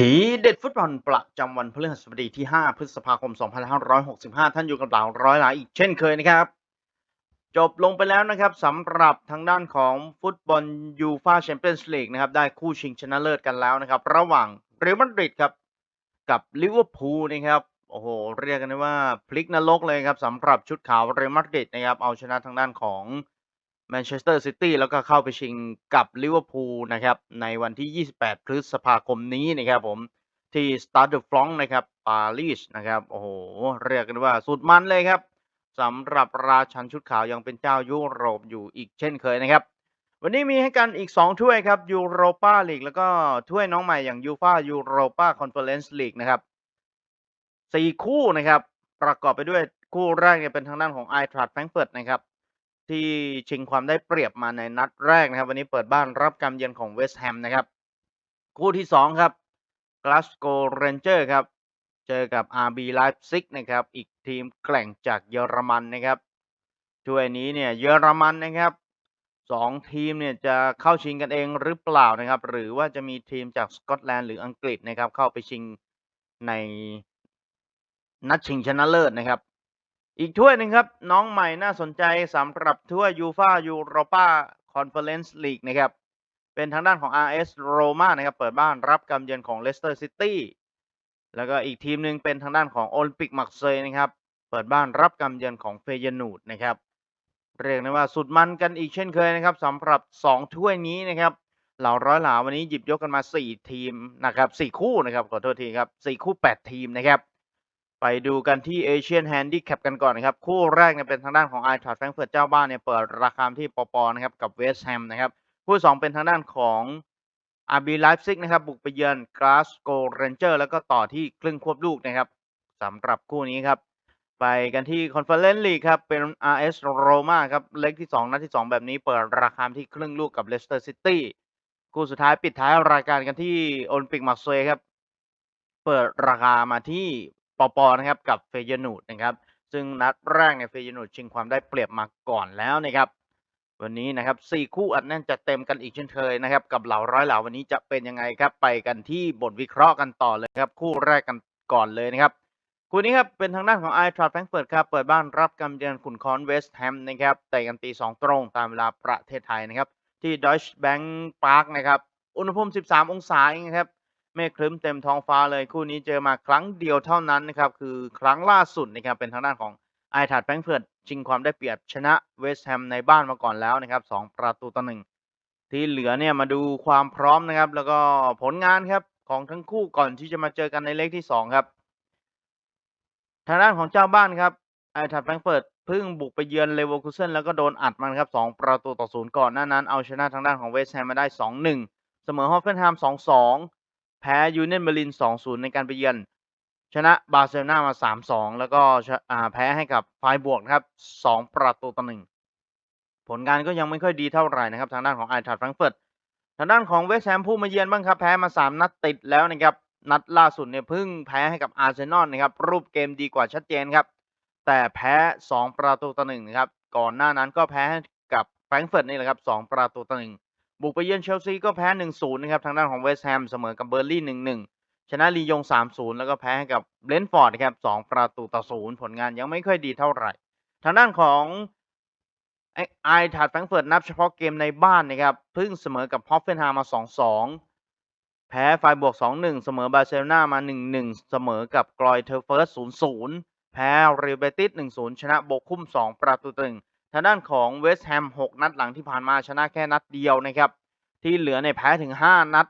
ทีเด็ดฟุตบอลประจำวันพฤหัสบดีที่ 5 พฤษภาคม 2565 ท่านอยู่กับเราร้อยหลายอีกเช่นเคยนะครับ จบลงไปแล้วนะครับสำหรับทางด้านของฟุตบอลยูฟาแชมเปี้ยนส์ลีกนะครับ ได้คู่ชิงชนะเลิศกันแล้วนะครับ ระหว่างเรอัลมาดริดครับ กับลิเวอร์พูลนะครับ โอ้โห เรียกกันได้ว่าพลิกนรกเลยครับสำหรับชุดขาวเรอัลมาดริดนะครับ เอาชนะทางด้านของ แมนเชสเตอร์ซิตี้แล้วก็เข้าไปชิงกับลิเวอร์พูลนะครับในวันที่ 28 พฤษภาคมนี้นะครับผมที่สตาร์ดฟลองนะครับปารีสนะครับโอ้โหเรียกกันว่าสุดมันเลยครับสำหรับราชันชุดขาวยังเป็นเจ้ายุโรปอยู่อีกเช่นเคยนะครับ วันนี้มีให้กันอีก 2 ถ้วยครับยูโรปาลีกแล้วก็ถ้วยน้องใหม่อย่างยูฟายูโรปาคอนเฟอเรนซ์ลีกนะครับสี่คู่นะครับ ประกอบไปด้วยคู่แรกเนี่ยเป็นทางด้านของไอทรัตแฟรงเฟิร์ตนะครับ ที่ชิงความได้เปรียบมาในนัดแรกนะครับ วันนี้เปิดบ้านรับการเยือนของเวสต์แฮมนะครับ คู่ที่ 2 ครับกลาสโกเรนเจอร์ครับ เจอกับ RB Leipzig นะครับ อีกทีมแกร่งจากเยอรมันนะครับถ้วยนี้เนี่ยเยอรมันนะครับสองทีมเนี่ยจะเข้าชิงกันเองหรือเปล่านะครับ หรือว่าจะมีทีมจากสกอตแลนด์หรืออังกฤษนะครับ เข้าไปชิงในนัดชิงชนะเลิศนะครับ อีกถ้วยหนึ่งครับ น้องใหม่น่าสนใจสำหรับถ้วยยูฟายูโรปาคอนเฟอเรนซ์ลีกนะครับ เป็นทางด้านของ RS Roma นะครับ เปิดบ้านรับการเยือนของ Leicester City แล้วก็อีกทีมหนึ่งเป็นทางด้านของโอลิมปิกมักเซยนะครับ เปิดบ้านรับการเยือนของเฟยนูดนะครับ เรียกได้ว่าสุดมันกันอีกเช่นเคยนะครับสำหรับ 2 ถ้วยนี้นะครับ เหล่าร้อยหลาวันนี้หยิบยกกันมา 4 ทีมนะครับ4คู่นะครับขอโทษทีครับ4คู่ 8 ทีมนะครับ ไปดูกันที่เอเชียนแฮนดี้แคปกันก่อนนะครับ คู่แรกเนี่ยเป็นทางด้านของไอทรัตแฟรงเฟิร์ตเจ้าบ้านเนี่ยเปิดราคาที่ปอปอนะครับกับเวสต์แฮมนะครับ คู่สองเป็นทางด้านของอาร์บีไลฟ์ซิกนะครับ บุกไปเยือนกราสโกเรนเจอร์แล้วก็ต่อที่ครึ่งควบลูกนะครับสำหรับคู่นี้ครับ ไปกันที่คอนเฟอเรนซ์ลีกครับ เป็น RS Roma ครับ เล็กที่ 2 นัดที่ 2 แบบนี้เปิดราคาที่ครึ่งลูกกับเลสเตอร์ซิตี้คู่สุดท้ายปิดท้ายรายการกันที่โอลิมปิกมาร์เซย์ครับ เปิดราคามาที่ ปอปอนะครับกับเฟยนูดนะครับ ซึ่งนัดแรกเนี่ยเฟยนูดชิงความได้เปรียบมาก่อนแล้วนะครับ วันนี้นะครับสี่คู่อัดแน่นจะเต็มกันอีกเช่นเคยนะครับ กับเหล่าร้อยเหล่าวันนี้จะเป็นยังไงครับ ไปกันที่บทวิเคราะห์กันต่อเลยครับ คู่แรกกันก่อนเลยนะครับคู่นี้ครับเป็นทางด้านของไอทรัตแฟรงเฟิร์ตครับเปิดบ้านรับกำเยือนขุนคอนเวสต์แฮมนะครับแต่กันตีสองตรงตามเวลาประเทศไทยนะครับ ที่ดอยช์แบงค์พาร์คนะครับอุณหภูมิ 13 องศาเองครับ เมฆครึ้มเต็มท้องฟ้าเลยคู่นี้เจอมาครั้งเดียวเท่านั้นนะครับคือครั้งล่าสุดนะครับเป็นทางด้านของไอทัดแฟรงเฟิร์ตชิงความได้เปรียบชนะเวสต์แฮมในบ้านมาก่อนแล้วนะครับสองประตูต่อหนึ่งที่เหลือเนี่ยมาดูความพร้อมนะครับ แล้วก็ผลงานครับของทั้งคู่ก่อนที่จะมาเจอกันในเลขที่สองครับทางด้านของเจ้าบ้านครับไอทัดแฟรงเฟิร์ตเพิ่งบุกไปเยือนเลเวอร์คูเซนแล้วก็โดนอัดมันครับสองประตูต่อศูนย์ก่อนหน้านั้นเอาชนะทางด้านของเวสต์แฮมมาได้สองหนึ่งเสมอฮอฟเฟนแฮมสองสอง พ้ ยูเนียนเบอร์ลิน 2-0 ในการไปเยือน ชนะบาร์เซโลนามา 3-2 แล้วก็แพ้ให้กับไฟบวกนะครับ 2 ประตูต่อหนึ่งผลงานก็ยังไม่ค่อยดีเท่าไหร่นะครับ ทางด้านของไอทัดแฟรงเฟิร์ตทางด้านของเวสต์แฮมผู้มาเยือนบ้างครับ แพ้มา 3 นัดติดแล้วนะครับ นัดล่าสุดเนี่ยเพิ่งแพ้ให้กับอาร์เซนอลนะครับ รูปเกมดีกว่าชัดเจนครับ แต่แพ้ 2 ประตูต่อหนึ่งนะครับ ก่อนหน้านั้นก็แพ้ให้กับแฟรงเฟิร์ตนี่แหละครับ 2 ประตูต่อหนึ่ง บุกไปเยือนเชลซีก็แพ้ 1-0 นะครับ ทางด้านของเวสต์แฮมเสมอกับเบอร์ลี่ 1-1 ชนะลียง 3-0 แล้วก็แพ้กับเบนฟอร์ดนะครับ 2 ประตูต่อ 0 ผลงานยังไม่ค่อยดีเท่าไหร่ ทางด้านของไอทัดแฟรงเฟิร์ตนับเฉพาะเกมในบ้านนะครับเพิ่งเสมอกับฮอฟเฟนฮามมา 2-2 แพ้ไฟบวก 2-1 เสมอบาร์เซโลนามา 1-1 เสมอกับกรอยเทอร์เฟิร์ส 0-0 แพ้เรอัลเบติส 1-0 ชนะโบคุ้ม2 ประตูตึงางด้านของเวสต์แฮม6 นัดหลังที่ผ่านมาชนะแค่นัดเดียวนะครับ ที่เหลือในแพ้ถึง 5 นัด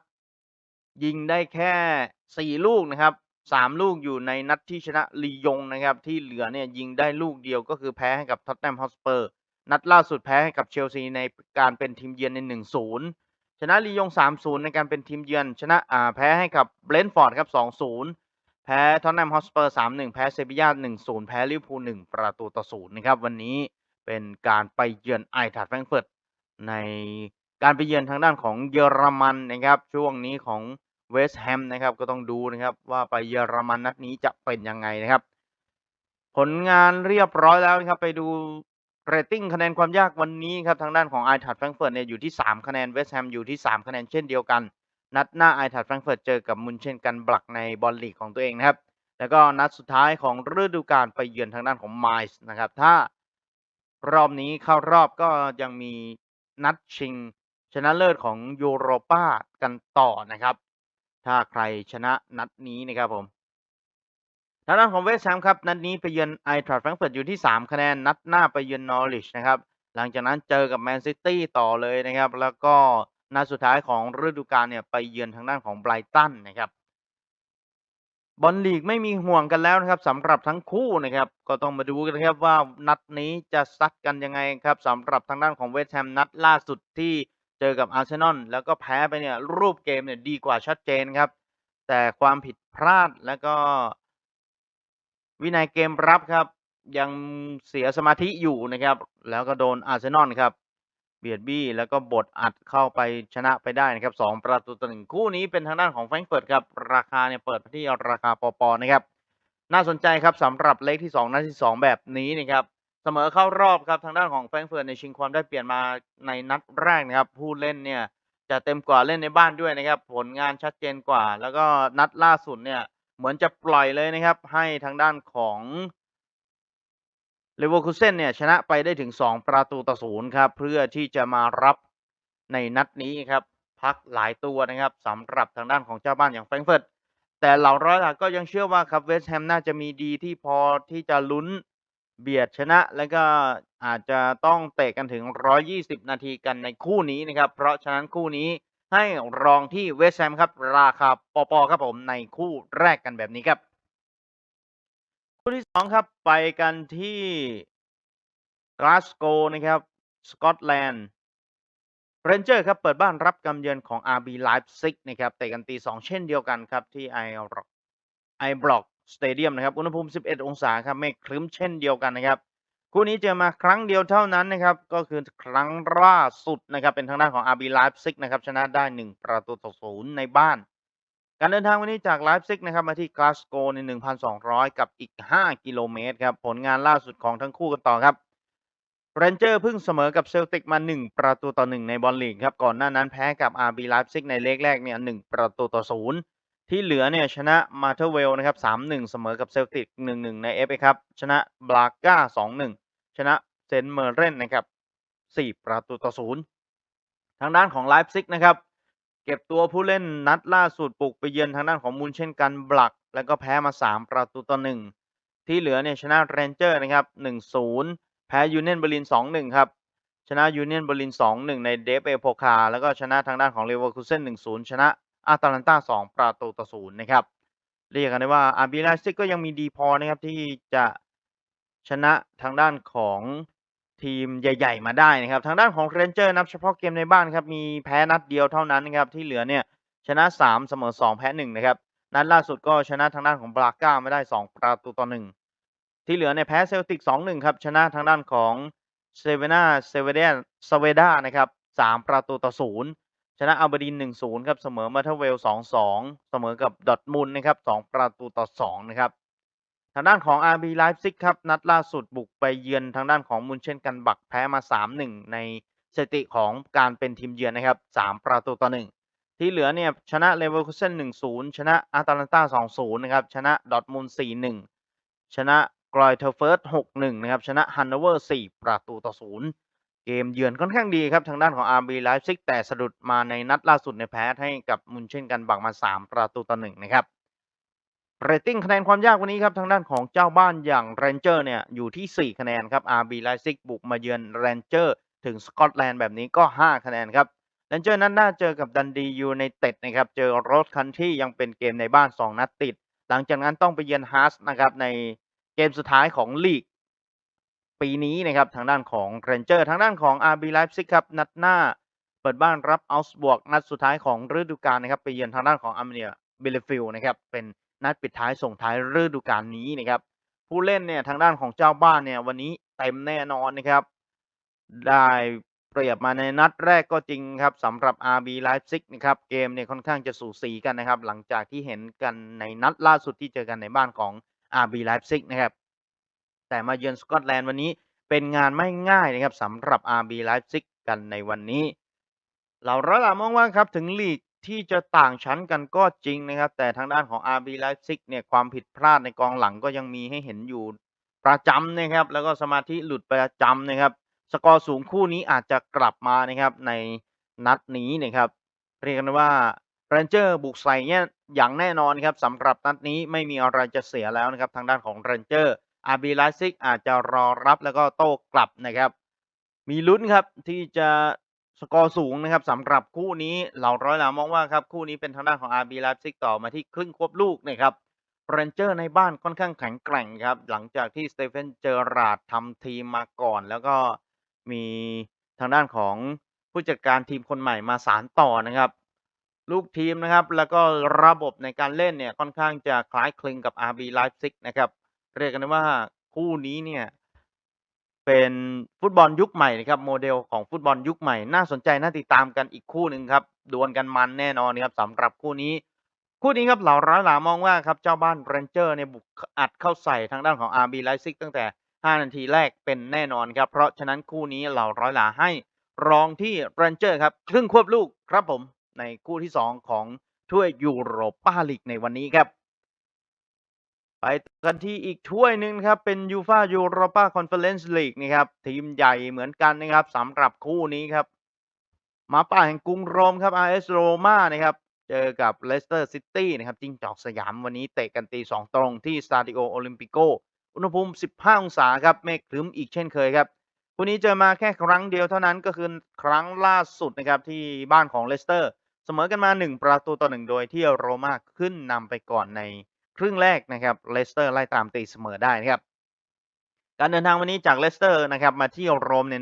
ยิงได้แค่ 4 ลูกนะครับ 3 ลูกอยู่ในนัดที่ชนะลียงนะครับ ที่เหลือเนี่ยยิงได้ลูกเดียวก็คือแพ้ให้กับท็อตแนมฮอสเปอร์ นัดล่าสุดแพ้ให้กับเชลซีในการเป็นทีมเยือนใน 1-0 ชนะลียง 3-0 ในการเป็นทีมเยือนชนะอ่าแพ้ให้กับเบรนท์ฟอร์ดครับ 2-0แพ้ท็อตแนมฮอสเปอร์3-1 แพ้เซบีย่า1-0 แพ้ลิเวอร์พูล1ประตูต่อ0นะครับ วันนี้ เป็นการไปเยือนไอทัดแฟรงเฟิร์ตในการไปเยือนทางด้านของเยอรมันนะครับ ช่วงนี้ของเวสต์แฮมนะครับก็ต้องดูนะครับว่าไปเยอรมันนัดนี้จะเป็นยังไงนะครับ ผลงานเรียบร้อยแล้วนะครับไปดูเรตติ้งคะแนนความยากวันนี้ครับทางด้านของไอทัดแฟรงเฟิร์ตเนี่ยอยู่ที่ 3 คะแนนเวสต์แฮมอยู่ที่ 3 คะแนนเช่นเดียวกัน นัดหน้า Eintracht Frankfurt เจอกับ Mönchengladbach ในบอลลีกของตัวเองนะครับ แล้วก็นัดสุดท้ายของฤดูกาลไปเยือนทางด้านของ Mainz นะครับถ้า รอบนี้เข้ารอบก็ยังมีนัดชิงชนะเลิศของยูโรปากันต่อนะครับ ถ้าใครชนะนัดนี้นะครับผมทางด้านของเวสต์แฮมครับนัดนี้ไปเยือนไอทรัฟแฟรงเฟิร์ตอยู่ที่ 3 คะแนน นัดหน้าไปเยือนนอริชนะครับหลังจากนั้นเจอกับแมนซิตี้ต่อเลยนะครับ แล้วก็นัดสุดท้ายของฤดูกาลเนี่ยไปเยือนทางด้านของไบรตันนะครับ บอลลีกไม่มีห่วงกันแล้วนะครับสำหรับทั้งคู่นะครับ ก็ต้องมาดูกันนะครับว่านัดนี้จะซัดกันยังไงครับสำหรับทางด้านของเวสต์แฮมนัดล่าสุดที่เจอกับอาร์เซนอลแล้วก็แพ้ไปเนี่ยรูปเกมเนี่ยดีกว่าชัดเจนครับ แต่ความผิดพลาดแล้วก็ วินัยเกมรับครับ ยังเสียสมาธิอยู่นะครับ แล้วก็โดนอาร์เซนอลครับ เบียดบี้แล้วก็บดอัดเข้าไปชนะไปได้นะครับสองประตูต่อหนึ่งคู่นี้เป็นทางด้านของแฟรงก์เฟิร์ตครับ ราคาเนี่ยเปิดที่ราคาปอปอนะครับ น่าสนใจครับสำหรับเลขที่2นัดที่ 2 แบบนี้นะครับเสมอเข้ารอบครับทางด้านของแฟรงก์เฟิร์ตในชิงความได้เปลี่ยนมาในนัดแรกนะครับ ผู้เล่นเนี่ยจะเต็มกว่าเล่นในบ้านด้วยนะครับ ผลงานชัดเจนกว่า แล้วก็นัดล่าสุดเนี่ยเหมือนจะปล่อยเลยนะครับ ให้ทางด้านของ เลเวอร์คูเซนเนี่ยชนะไปได้ถึง 2 ประตูต่อศูนย์ครับ เพื่อที่จะมารับในนัดนี้ครับ พักหลายตัวนะครับสำหรับทางด้านของเจ้าบ้านอย่างแฟรงเฟิร์ตแต่เหล่าร้อยหลักก็ยังเชื่อว่าครับเวสต์แฮมน่าจะมีดีที่พอที่จะลุ้นเบียดชนะ แล้วก็อาจจะต้องเตะกันถึง 120 นาทีกันในคู่นี้นะครับ เพราะฉะนั้นคู่นี้ให้รองที่เวสต์แฮมครับ ราคาปอปอครับผมในคู่แรกกันแบบนี้ครับ คู่ที่2ครับไปกันที่กลาสโกนะครับ สกอตแลนด์เรนเจอร์ครับเปิดบ้านรับกำเยือนของ RB Leipzig นะครับเตะกันตี 2 เช่นเดียวกันครับที่ i ไอบล็อกสเตเดียมนะครับ อุณหภูมิ 11 องศาครับเมฆครึ้มเช่นเดียวกันนะครับ คู่นี้เจอมาครั้งเดียวเท่านั้นนะครับ ก็คือครั้งล่าสุดนะครับ เป็นทางด้านของ RB Leipzig นะครับ ชนะได้ 1 ประตูต่อศูนย์ในบ้าน การเดินทางวันนี้จากไลฟ์ซิกนะครับมาที่กลาสโกใน 1,200 กับอีก 5 กิโลเมตรครับ ผลงานล่าสุดของทั้งคู่กันต่อครับเรนเจอร์เพิ่งเสมอกับเซลติกมา 1 ประตูต่อ 1 ในบอลลีกครับ ก่อนหน้านั้นแพ้กับ RB Leipzig ในเลกแรกเนี่ย1ประตูต่อ 0 ที่เหลือเนี่ยชนะมาเทอเวลนะครับ3-1 เสมอกับเซลติก 1-1 ใน FA ครับ ชนะบลาก้า 2-1 ชนะเซนเมอร์เรนนะครับ4ประตูต่อ 0 ทางด้านของไลฟ์ซิกนะครับ เก็บตัวผู้เล่นนัดล่าสุดปลุกไปเยือนทางด้านของมูลเช่นกันบลัก แล้วก็แพ้มา 3 ประตูต่อ 1 ที่เหลือเนี่ยชนะเรนเจอร์นะครับ 1-0 แพ้ยูเนียนเบอร์ลิน 2-1 ครับ ชนะยูเนียนเบอร์ลิน 2-1 ในเดฟเอโพคา แล้วก็ชนะทางด้านของเลเวอร์คูเซ่น1-0 ชนะอาตาลันตา2 ประตูต่อ 0 นะครับ เรียกกันได้ว่าอาบีไลซิกก็ยังมีดีพอนะครับที่จะชนะทางด้านของ ทีมใหญ่ ๆ มาได้นะครับ ทางด้านของเรนเจอร์นับเฉพาะเกมในบ้านครับมีแพ้นัดเดียวเท่านั้นนะครับที่เหลือเนี่ยชนะ 3 เสมอ 2 แพ้1นะครับนัดล่าสุดก็ชนะทางด้านของบราก้าไม่ได้ 2 ประตูต่อ 1 ที่เหลือเนี่ยแพ้เซลติก 2-1 ครับชนะทางด้านของเซเวนาเซเวเดนสเวดานะครับ3ประตูต่อ 0 ชนะอัลเบอร์ดิน 1-0 ครับเสมอมาเทเวล 2-2 เสมอกับดอทมุนนะครับ 2 ประตูต่อ 2 นะครับ ทางด้านของ RB Leipzig ครับนัดล่าสุดบุกไปเยือนทางด้านของมุนเช่นกันบักแพ้มา 3-1 ในสถิติของการเป็นทีมเยือนนะครับ3ประตูต่อ 1 ที่เหลือเนี่ยชนะเลเวอร์คูเซน1-0 ชนะอาตาลันตา2-0 นะครับ ชนะดอทมุน4-1 ชนะกรอยเทอร์เฟิร์ส6-1 นะครับ ชนะฮันโนเวอร์ 4 ประตูต่อ 0 เกมเยือนค่อนข้างดีครับ ทางด้านของ RB Leipzig แต่สะดุดมาในนัดล่าสุดในแพ้ให้กับมุนเช่นกันบักมา 3 ประตูต่อ 1 นะครับ เรตติ้งคะแนนความยากวันนี้ครับ ทางด้านของเจ้าบ้านอย่างเรนเจอร์เนี่ย อยู่ที่ 4 คะแนนครับ RB Leipzig บุกมาเยือนเรนเจอร์ถึงสกอตแลนด์แบบนี้ก็ 5 คะแนนครับเรนเจอร์นั้นน่าเจอกับดันดียูในเต็ดนะครับ เจอโรสคันที่ยังเป็นเกมในบ้าน 2 นัดติด หลังจากนั้นต้องไปเยือนฮาร์สนะครับ ในเกมสุดท้ายของลีก ปีนี้นะครับทางด้านของเรนเจอร์ทางด้านของ RB Leipzig ครับนัดหน้า เปิดบ้านรับอัลส์บวกนัดสุดท้ายของฤดูกาลนะครับไปเยือนทางด้านของอาร์เมเนียเบลฟิลนะครับเป็น นัดปิดท้ายส่งท้ายฤดูกาลนี้นะครับ ผู้เล่นเนี่ยทางด้านของเจ้าบ้านเนี่ยวันนี้เต็มแน่นอนนะครับ ได้เปรียบมาในนัดแรกก็จริงครับสำหรับ RB Leipzig นะครับเกมเนี่ยค่อนข้างจะสูสีกันนะครับ หลังจากที่เห็นกันในนัดล่าสุดที่เจอกันในบ้านของ RB Leipzig นะครับ แต่มาเยือนสกอตแลนด์วันนี้เป็นงานไม่ง่ายนะครับสำหรับ RB Leipzig กันในวันนี้เราระลามองว่าครับถึงลีก ที่จะต่างชั้นกันก็จริงนะครับ แต่ทางด้านของ RB Leipzig เนี่ย ความผิดพลาดในกองหลังก็ยังมีให้เห็นอยู่ประจำนะครับ แล้วก็สมาธิหลุดประจำนะครับ สกอร์สูงคู่นี้อาจจะกลับมานะครับในนัดนี้นะครับ เรียกกันว่า Ranger บุกใส่เนี่ยอย่างแน่นอนครับสำหรับนัดนี้ไม่มีอะไรจะเสียแล้วนะครับ ทางด้านของ Ranger RB Leipzig อาจจะรอรับแล้วก็โต้กลับนะครับ มีลุ้นครับที่จะ สกอร์สูงนะครับสำหรับคู่นี้เหล่าร้อยหลามองว่าครับคู่นี้เป็นทางด้านของ RB Leipzig ต่อมาที่ครึ่งควบลูกนะครับเรนเจอร์ในบ้านค่อนข้างแข็งแกร่งครับ หลังจากที่สเตเฟนเจอราดทำทีมมาก่อน แล้วก็มีทางด้านของผู้จัดการทีมคนใหม่มาสานต่อนะครับ ลูกทีมนะครับ แล้วก็ระบบในการเล่นเนี่ยค่อนข้างจะคล้ายคลึงกับ RB Leipzig นะครับ เรียกกันว่าคู่นี้เนี่ย เป็นฟุตบอลยุคใหม่นะครับโมเดลของฟุตบอลยุคใหม่ น่าสนใจน่าติดตามกันอีกคู่หนึ่งครับดวลกันมันแน่นอนนะครับสำหรับคู่นี้ คู่นี้ครับเหล่าร้อยหลามองว่าครับเจ้าบ้านเรนเจอร์เนี่ยบุกอัดเข้าใส่ทางด้านของ RB Leipzig ตั้งแต่ 5 นาทีแรกเป็นแน่นอนครับเพราะฉะนั้นคู่นี้เหล่าร้อยหลาให้รองที่เรนเจอร์ครับครึ่งควบลูกครับผมในคู่ที่ 2 ของถ้วยยูโรปาลีกในวันนี้ครับ กันที่อีกถ้วยหนึ่งครับ เป็นยูฟายูโรปาคอนเฟอเรนซ์ลีกนะครับ ทีมใหญ่เหมือนกันนะครับสำหรับคู่นี้ครับมาป่าแห่งกรุงโรมครับ RS โรมานะครับเจอกับเลสเตอร์ซิตี้นะครับจิ้งจอกสยามวันนี้เตะกันตี 2 ตรงที่สตาดิโอโอลิมปิโกอุณหภูมิ 15 องศาครับเมฆครึ้มอีกเช่นเคยครับคู่นี้เจอมาแค่ครั้งเดียวเท่านั้นก็คือครั้งล่าสุดนะครับที่บ้านของเลสเตอร์ เสมอกันมา 1 ประตูต่อ 1 โดยที่โรม่าขึ้นนำไปก่อนใน ครึ่งแรกนะครับเลสเตอร์ไล่ตามตีเสมอได้นะครับ การเดินทางวันนี้จากเลสเตอร์นะครับมาที่โรมใน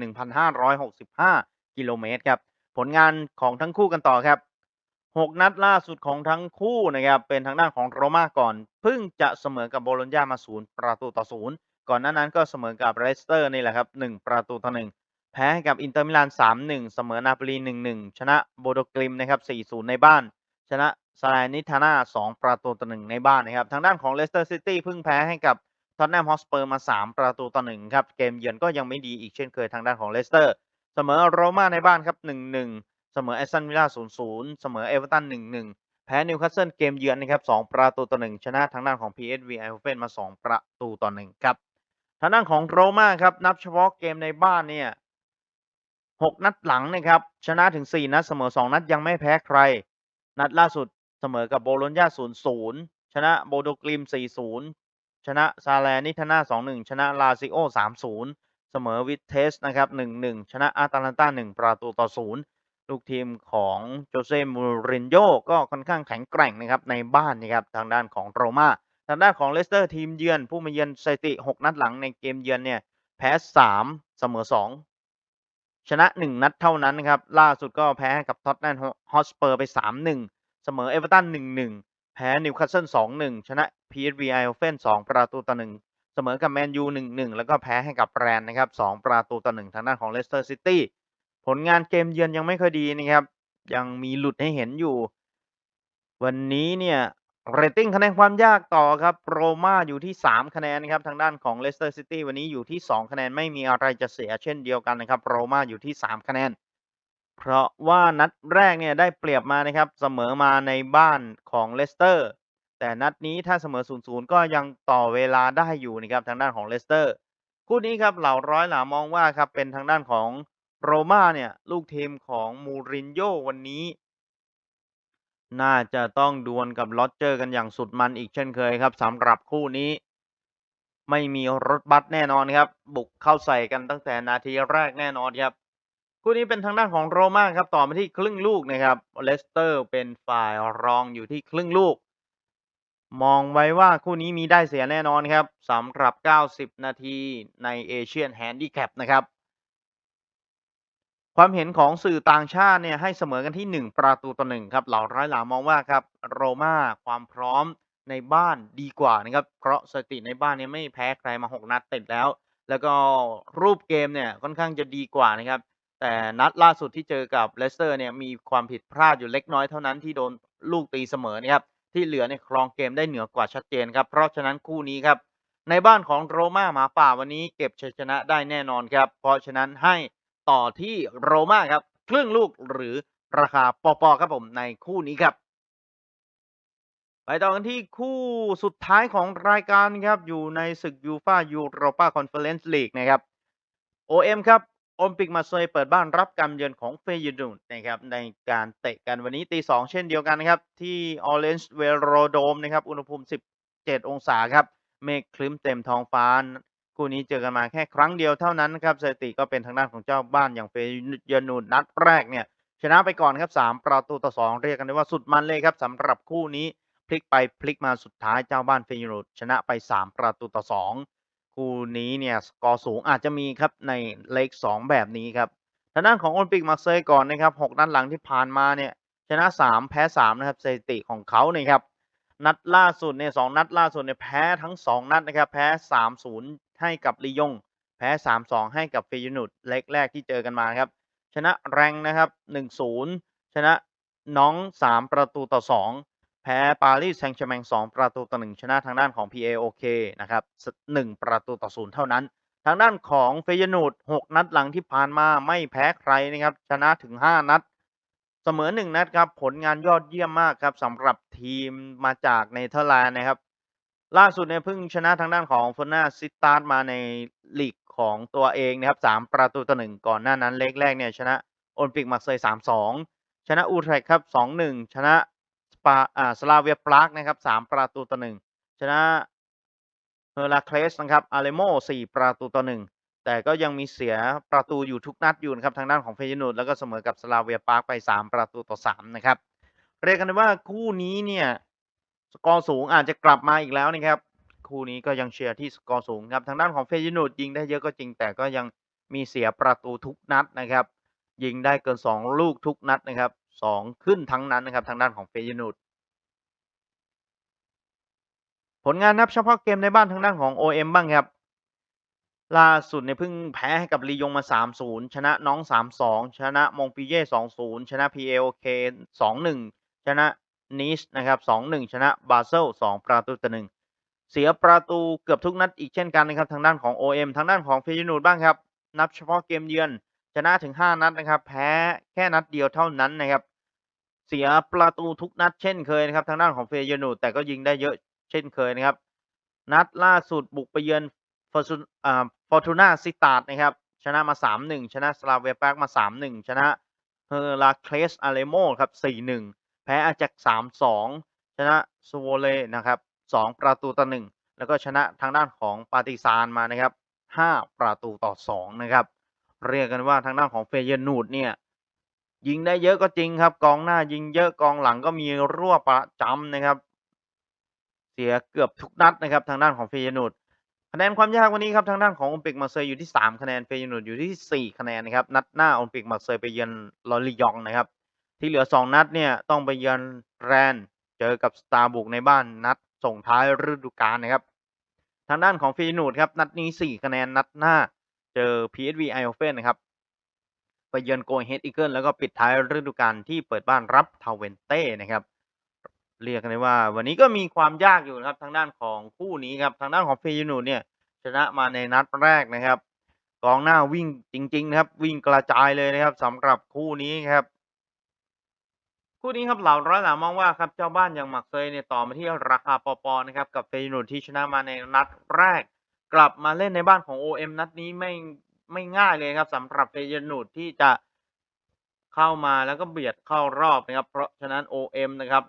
1,565 กิโลเมตรครับ ผลงานของทั้งคู่กันต่อครับ 6 นัดล่าสุดของทั้งคู่นะครับเป็นทางด้านของโรม่าก่อน เพิ่งจะเสมอกับโบโลญญามา0ประตูต่อ0ก่อนหน้านั้นก็เสมอกับเลสเตอร์นี่แหละครับ 1 ประตูต่อ1แพ้ให้กับอินเตอร์มิลาน 3-1 เสมอนาโปลี 1-1 ชนะโบโดกลิมนะครับ 4-0 ในบ้าน ชนะ ซาลานิทาน่า2ประตูต่อ1ในบ้านนะครับ ทางด้านของเลสเตอร์ซิตี้เพิ่งแพ้ให้กับท็อตแนมฮอสเปอร์มา 3 ประตูต่อ1ครับ เกมเยือนก็ยังไม่ดีอีกเช่นเคยทางด้านของเลสเตอร์ เสมอโรม่าในบ้านครับ 1-1 เสมอแอสตันวิลล่า 0-0 เสมอเอเวอร์ตัน 1-1 แพ้นิวคาสเซิลเกมเยือนนะครับ 2 ประตูต่อ1ชนะทางด้านของ PSV ไอโฮเฟนมา 2 ประตูต่อ1ครับ ทางด้านของโรม่าครับนับเฉพาะเกมในบ้านเนี่ย6นัดหลังนะครับชนะถึง 4 นัดเสมอ 2 นัดยังไม่แพ้ใคร นัดล่าสุด เสมอกับโบโลญญา0-0ชนะโบโดกลิม4-0ชนะซาแลนิทาน่า2-1ชนะลาซิโอ3-0เสมอวิเทสนะครับ1-1ชนะอาตาลันตา1ประตูต่อ0ลูกทีมของโจเซมูรินโญ่ก็ค่อนข้างแข็งแกร่งนะครับในบ้านนะครับทางด้านของโรม่าทางด้านของเลสเตอร์ทีมเยือน ผู้มาเยือนสถิติ 6 นัดหลังในเกมเยือนเนี่ยแพ้3เสมอ 2 ชนะ 1 นัดเท่านั้นนะครับ ล่าสุดก็แพ้กับท็อตแนมฮอสเปอร์ไป 3-1 เสมอเอเวอร์ตัน1-1แพ้นิวคาสเซิล2-1ชนะ PSV ไอโอเฟน2ประตูต่อ1เสมอกับแมนยู1-1แล้วก็แพ้ให้กับแรนนะครับ2ประตูต่อ1ทางด้านของเลสเตอร์ซิตี้ผลงานเกมเยือนยังไม่ค่อยดีนะครับ ยังมีหลุดให้เห็นอยู่ วันนี้เนี่ยเรตติ้งคะแนนความยากต่อครับโรม่าอยู่ที่ 3 คะแนนนะครับทางด้านของเลสเตอร์ซิตี้วันนี้อยู่ที่ 2 คะแนนไม่มีอะไรจะเสียเช่นเดียวกันนะครับโรม่าอยู่ที่ 3 คะแนน เพราะว่านัดแรกเนี่ยได้เปรียบมานะครับเสมอมาในบ้านของเลสเตอร์ แต่นัดนี้ถ้าเสมอ 0-0 ก็ยังต่อเวลาได้อยู่นะครับทางด้านของเลสเตอร์ คู่นี้ครับเหล่าร้อยหลามองว่าครับเป็นทางด้านของโรม่าเนี่ยลูกทีมของมูรินโญ่วันนี้ น่าจะต้องดวลกับลอตเจอร์กันอย่างสุดมันอีกเช่นเคยครับสำหรับคู่นี้ ไม่มีรถบัสแน่นอนครับ บุกเข้าใส่กันตั้งแต่นาทีแรกแน่นอนครับ คู่นี้เป็นทางด้านของโรม่าครับต่อมาที่ครึ่งลูกนะครับเลสเตอร์เป็นฝ่ายรองอยู่ที่ครึ่งลูก มองไว้ว่าคู่นี้มีได้เสียแน่นอนครับสำหรับ 90 นาทีในเอเชียนแฮนดิแคปนะครับ ความเห็นของสื่อต่างชาติเนี่ยให้เสมอกันที่ 1 ประตูต่อ1ครับเหล่าร้อยหลามองว่าครับโรม่าความพร้อมในบ้านดีกว่านะครับ เพราะสถิติในบ้านเนี่ยไม่แพ้ใครมา 6 นัดติดแล้ว แล้วก็รูปเกมเนี่ยค่อนข้างจะดีกว่านะครับ แต่นัดล่าสุดที่เจอกับเลสเตอร์เนี่ยมีความผิดพลาดอยู่เล็กน้อยเท่านั้นที่โดนลูกตีเสมอนะครับที่เหลือในยครองเกมได้เหนือกว่าชัดเจนครับ เพราะฉะนั้นคู่นี้ครับ ในบ้านของโรม่าหมาป่าวันนี้เก็บชัยชนะได้แน่นอนครับ เพราะฉะนั้นให้ต่อที่โรม่าครับครึ่งลูกหรือราคาปอๆครับผมในคู่นี้ครับ ไปต่อกันที่คู่สุดท้ายของรายการครับอยู่ในศึกยูฟายูโรปาคอนเฟอเรนซ์ลีกนะครับ OM ครับ โอลิมปิกมาเซยเปิดบ้านรับการเยือนของเฟยูนูนนะครับในการเตะกันวันนี้ตีสองเช่นเดียวกันนะครับ ที่ออเรนจ์เวโรโดมนะครับ อุณหภูมิ 17 องศาครับ เมฆคลึ้มเต็มท้องฟ้า คู่นี้เจอกันมาแค่ครั้งเดียวเท่านั้นครับสถิติก็เป็นทางด้านของเจ้าบ้านอย่างเฟยูนูนนัดแรกเนี่ยชนะไปก่อนครับ 3 ประตูต่อ 2 เรียกกันได้ว่าสุดมันเลยครับสำหรับคู่นี้พลิกไปพลิกมาสุดท้ายเจ้าบ้านเฟยูนูนชนะไป 3 ประตูต่อ 2 คู่นี้เนี่ยสกอร์สูงอาจจะมีครับในเลข2แบบนี้ครับทางด้านของโอลิมปิกมาร์เซยก่อนนะครับ6นัดหลังที่ผ่านมาเนี่ยชนะ 3 แพ้ 3 นะครับสถิติของเขาเนี่ยครับนัดล่าสุดเนี่ยสนัดล่าสุดเนี่ยแพ้ทั้ง 2 นัดนะครับแพ้ 3-0 ให้กับลียง แพ้ 3-2 ให้กับเฟยนูดเล็กแรกที่เจอกันมาครับชนะแรงนะครับ 1-0 ชนะน้อง 3 ประตูต่อ2 แพ้ปารีสแซงต์แชร์แมง2ประตูต่อ1ชนะทางด้านของ PAOK นะครับ1ประตูต่อ0เท่านั้น ทางด้านของเฟยนูด6นัดหลังที่ผ่านมาไม่แพ้ใครนะครับชนะถึง 5 นัด เสมอ 1 นัดครับผลงานยอดเยี่ยมมากครับสำหรับทีมมาจากเนเธอร์แลนด์นะครับล่าสุดเนี่ยเพิ่งชนะทางด้านของฟอนาซิตาร์มาในลีกของตัวเองนะครับ3ประตูต่อ1ก่อนหน้านั้นเล็กแรกเนี่ยชนะโอลิมปิกมาเซย3-2ชนะอูทรคครับ2-1ชนะ ปาอ่าสลาเวียปรากนะครับ3ประตูต่อ1ชนะเฮอราเคลสนะครับอาเลโม4ประตูต่อ1แต่ก็ยังมีเสียประตูอยู่ทุกนัดอยู่นะครับทางด้านของเฟยนูดแล้วก็เสมอกับสลาเวียปรากไป 3 ประตูต่อ 3 นะครับ เรียกกันว่าคู่นี้เนี่ยสกอร์สูงอาจจะกลับมาอีกแล้วนะครับ คู่นี้ก็ยังเชียร์ที่สกอร์สูงครับทางด้านของเฟยนูดยิงได้เยอะก็จริง แต่ก็ยังมีเสียประตูทุกนัดนะครับ ยิงได้เกิน 2 ลูกทุกนัดนะครับ 2 ขึ้นทั้งนั้นนะครับทางด้านของเฟยนูดผลงานนับเฉพาะเกมในบ้านทางด้านของ OM บ้างครับ ล่าสุดเนี่ยเพิ่งแพ้ให้กับลียงมา 3-0 ชนะน้อง 3-2 ชนะมงปีเย่ 2-0 ชนะ PAOK 2-1 ชนะนิชนะครับ 2-1 ชนะบาเซล 2 ประตูต่อ1เสียประตูเกือบทุกนัดอีกเช่นกันนะครับทางด้านของ OM ทางด้านของเฟยนูดบ้างครับ นับเฉพาะเกมเยือน ชนะถึง 5 นัดนะครับ แพ้แค่นัดเดียวเท่านั้นนะครับ เสียประตูทุกนัดเช่นเคยนะครับ ทางด้านของเฟยนูแต่ก็ยิงได้เยอะเช่นเคยนะครับ นัดล่าสุดบุกไปเยือนฟอร์ซูอ่าฟอร์ตูนาซิตาดนะครับ ชนะมา 3-1 ชนะสลาเวียปรากมา 3-1 ชนะเฮอราเคลสอาเลโมครับ 4-1 แพ้อาแจ็ก3-2 ชนะซูโวเลนะครับ 2 ประตูต่อ 1 แล้วก็ชนะทางด้านของปาติซานมานะครับ 5 ประตูต่อ 2 นะครับ เรียกกันว่าทางด้านของเฟยนูดเนี่ย ยิงได้เยอะก็จริงครับ กองหน้ายิงเยอะกองหลังก็มีรั่วประจำนะครับ เสียเกือบทุกนัดนะครับ ทางด้านของเฟยนูดคะแนนความยากวันนี้ครับทางด้านของโอลิมปิกมาเซยอยู่ที่ 3 คะแนนเฟยนูดอยู่ที่ 4 คะแนนนะครับนัดหน้าโอลิมปิกมาเซยไปเยือนลอริยองนะครับ ที่เหลือ 2 นัดเนี่ยต้องไปเยือนแรนเจอกับสตาร์บุกในบ้านนัดส่งท้ายฤดูกาลนะครับ ทางด้านของเฟยนูดครับนัดนี้ 4 คะแนนนัดหน้า เจอ PSV ไอโอเฟนนะครับไปเยือนโกเฮดอีเกิลแล้วก็ปิดท้ายฤดูกาลที่เปิดบ้านรับทาวเวนเต้นะครับ เรียกกันได้ว่าวันนี้ก็มีความยากอยู่นะครับทางด้านของคู่นี้ครับทางด้านของเฟยูนูดเนี่ยชนะมาในนัดแรกนะครับกองหน้าวิ่งจริง ๆ นะครับ วิ่งกระจายเลยนะครับสำหรับคู่นี้ครับ คู่นี้ครับเหล่าร้อยหลามองว่าครับเจ้าบ้านอย่างหมักเซยเนี่ยต่อมาที่ราคาปอปอนะครับกับเฟยูนูดที่ชนะมาในนัดแรก กลับมาเล่นในบ้านของ OM นัดนี้ไม่ไม่ง่ายเลยครับสำหรับเฟยนูดที่จะเข้ามาแล้วก็เบียดเข้ารอบนะครับ เพราะฉะนั้น OM นะครับ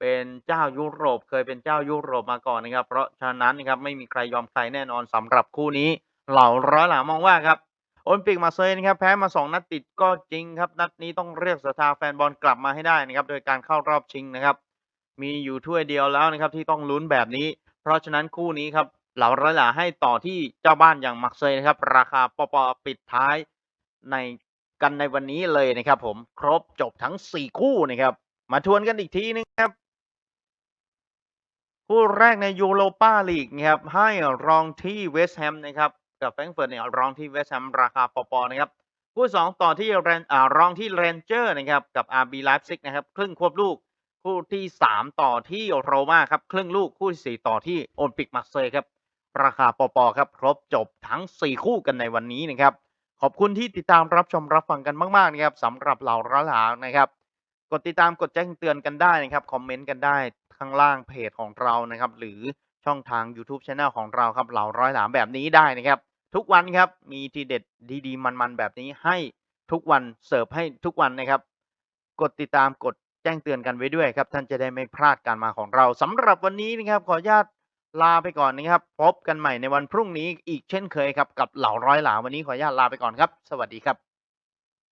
เป็นเจ้ายุโรปเคยเป็นเจ้ายุโรปมาก่อนนะครับ เพราะฉะนั้นนะครับไม่มีใครยอมใครแน่นอนสำหรับคู่นี้ เหล่าร้อยหลามองว่าครับโอลิมปิกมาเซยนะครับแพ้มา 2 นัดติดก็จริงครับ นัดนี้ต้องเรียกศรัทธาแฟนบอลกลับมาให้ได้นะครับ โดยการเข้ารอบชิงนะครับ มีอยู่ถ้วยเดียวแล้วนะครับที่ต้องลุ้นแบบนี้ เพราะฉะนั้นคู่นี้ครับ เหล่าร้อยหลาให้ต่อที่เจ้าบ้านอย่างมักเซยนะครับ ราคาปปปิดท้ายในกันในวันนี้เลยนะครับ ผมครบจบทั้ง 4 คู่นะครับ มาทวนกันอีกทีนึงครับ คู่แรกในยูโรปาลีกนะครับ ให้รองที่เวสต์แฮมนะครับ กับแฟรงเฟิร์ตเนี่ยรองที่เวสต์แฮมราคาปปนะครับ คู่สองต่อที่เรนอ่ารองที่เรนเจอร์นะครับ กับอาร์บีไลฟ์ซิกนะครับ ครึ่งควบลูก คู่ที่สามต่อที่โรม่าครับ ครึ่งลูกคู่ที่สี่ต่อที่โอลิมปิกมาร์เซย์ครับ ราคาปอปอครับครบจบทั้ง 4 คู่กันในวันนี้นะครับ ขอบคุณที่ติดตามรับชมรับฟังกันมากๆนะครับสำหรับเหล่าร้อยหลานะครับ กดติดตามกดแจ้งเตือนกันได้นะครับคอมเมนต์กันได้ข้างล่างเพจของเรานะครับ หรือช่องทาง YouTube Channel ของเราครับเหล่าร้อยหลามแบบนี้ได้นะครับ ทุกวันครับมีทีเด็ดดีๆ มันๆแบบนี้ให้ทุกวันเสิร์ฟให้ทุกวันนะครับ กดติดตามกดแจ้งเตือนกันไว้ด้วยครับ ท่านจะได้ไม่พลาดการมาของเราสำหรับวันนี้นะครับขออนุญาต ลาไปก่อนนะครับ พบกันใหม่ในวันพรุ่งนี้อีกเช่นเคยครับ กับเหล่าร้อยเหล่าวันนี้ขออนุญาตลาไปก่อนครับ สวัสดีครับ